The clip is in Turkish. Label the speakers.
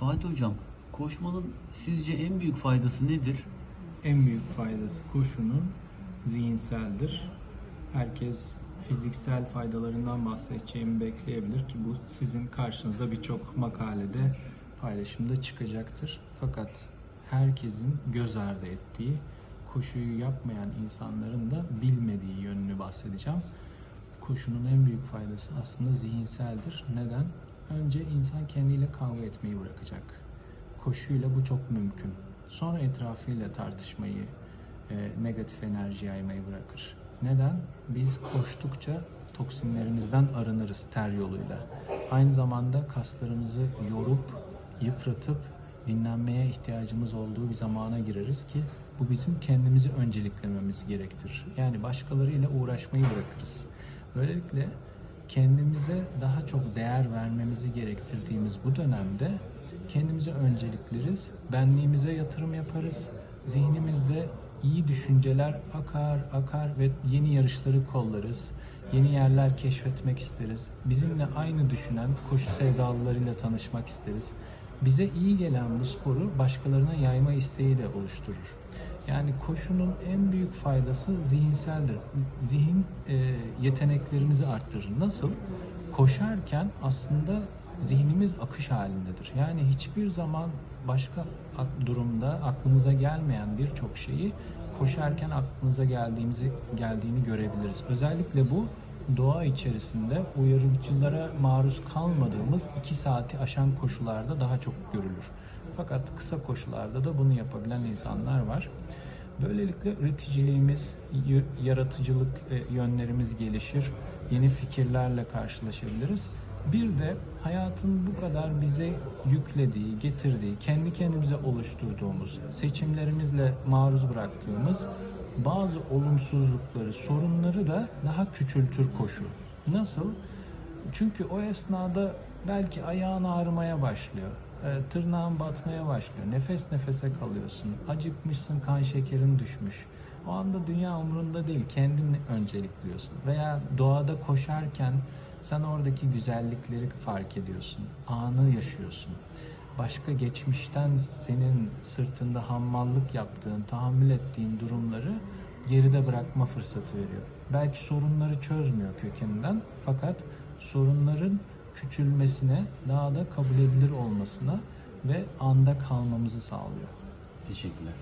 Speaker 1: Fatih Hocam, koşmanın sizce en büyük faydası nedir?
Speaker 2: En büyük faydası koşunun zihinseldir. Herkes fiziksel faydalarından bahsedeceğimi bekleyebilir ki bu sizin karşınıza birçok makalede paylaşımda çıkacaktır. Fakat herkesin göz ardı ettiği, koşuyu yapmayan insanların da bilmediği yönünü bahsedeceğim. Koşunun en büyük faydası aslında zihinseldir. Neden? Önce insan kendiyle kavga etmeyi bırakacak. Koşuyla bu çok mümkün. Sonra etrafıyla tartışmayı, e, negatif enerji yaymayı bırakır. Neden? Biz koştukça toksinlerimizden arınırız ter yoluyla. Aynı zamanda kaslarımızı yorup, yıpratıp dinlenmeye ihtiyacımız olduğu bir zamana gireriz ki bu bizim kendimizi önceliklememiz gerektirir. Yani başkalarıyla uğraşmayı bırakırız. Böylelikle kendimize daha çok değer vermemizi gerektirdiğimiz bu dönemde kendimize öncelikleriz, benliğimize yatırım yaparız, zihnimizde iyi düşünceler akar akar ve yeni yarışları kollarız, yeni yerler keşfetmek isteriz, bizimle aynı düşünen koşu sevdalılarıyla tanışmak isteriz. Bize iyi gelen bu sporu başkalarına yayma isteği de oluşturur. Yani koşunun en büyük faydası zihinseldir. Zihin e, yeteneklerimizi arttırır. Nasıl? Koşarken aslında zihnimiz akış halindedir. Yani hiçbir zaman başka durumda aklımıza gelmeyen birçok şeyi koşarken aklımıza geldiğimizi geldiğini görebiliriz. Özellikle bu doğa içerisinde uyarıcılara maruz kalmadığımız 2 saati aşan koşularda daha çok görülür. Fakat kısa koşularda da bunu yapabilen insanlar var. Böylelikle üreticiliğimiz, yaratıcılık e, yönlerimiz gelişir. Yeni fikirlerle karşılaşabiliriz. Bir de hayatın bu kadar bize yüklediği, getirdiği, kendi kendimize oluşturduğumuz, seçimlerimizle maruz bıraktığımız bazı olumsuzlukları, sorunları da daha küçültür koşu. Nasıl? Çünkü o esnada belki ayağın ağrımaya başlıyor. e, Tırnağın batmaya başlıyor. Nefes nefese kalıyorsun. Acıkmışsın, kan şekerin düşmüş. O anda dünya umurunda değil. Kendini öncelikliyorsun. Veya doğada koşarken sen oradaki güzellikleri fark ediyorsun. Anı yaşıyorsun. Başka geçmişten senin sırtında hammallık yaptığın, tahammül ettiğin durumları geride bırakma fırsatı veriyor. Belki sorunları çözmüyor kökeninden fakat sorunların küçülmesine, daha da kabul edilir olmasına ve anda kalmamızı sağlıyor.
Speaker 1: Teşekkürler.